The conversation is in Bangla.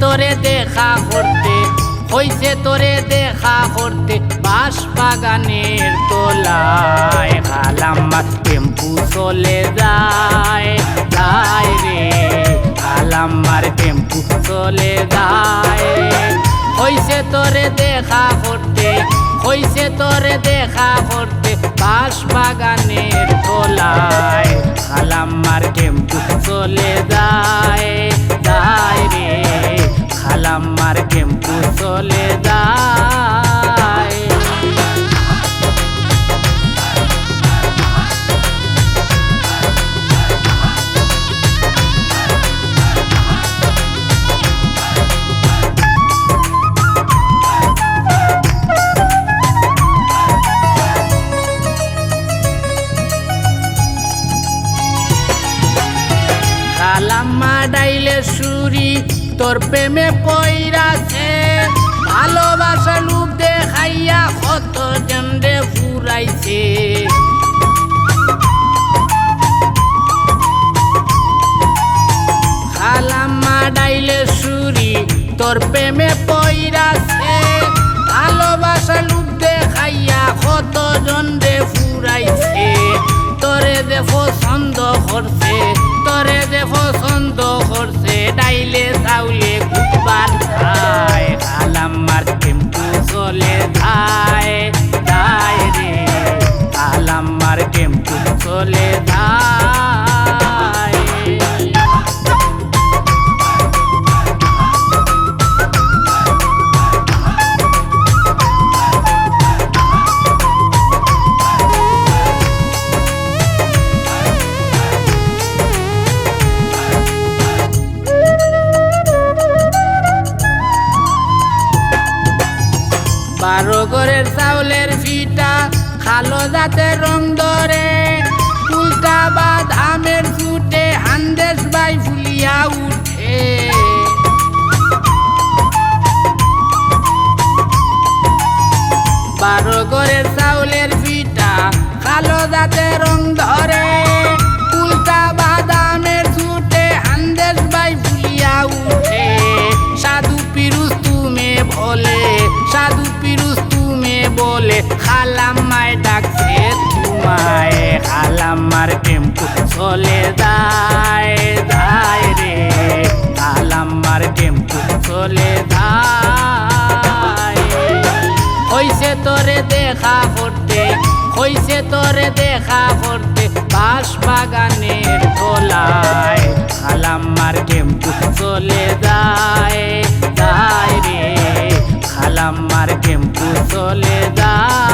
তোরে দেখা করতে, হইছে তোরে দেখা করতে। বাস বাগানের তোলায় খালাম্মা টেম্পু চলে যায় যায় রে। খালাম্মার টেম্পু চলে যায়। হইছে তোরে দেখা করতে, হইছে তোরে দেখা করতে। বাস বাগানের তোলায় খালাম্মার টেম্পু চলে যায়। টেম্পু চলে যায় খালাম্মা ডাইলে সুরি তোর প্রেমে পইরাছে। ভালোবাসা লুপ দেখাইয়া কত জন্ডে ফুরাইছে খালাম্মা ডাইলে সুরি তোর প্রেমে পইরাছে। ভালোবাসা লুপ দেখাইয়া কত জন্ডে ফুরাইছে তোরে যে পছন্দ করছে। তোরে যে পছন্দ করছে ডাইলে বারো ঘরের চাউলের ফিটা খালো যাতে রং ধরে। উল্টা আমের ফুটে হান্দেশ বাই ফুলিয়া উঠে। বারো ঘরের খালাম্মার টেম্পু চলে যায় যায় রে। খালাম্মার টেম্পু চলে যায়। হইছে তোরে দেখা করতে, হইছে তোরে দেখা করতে বাঁশ বাগানের তোলায় খালাম্মার টেম্পু চলে যায় যায় রে। খালাম্মার টেম্পু চলে যায়।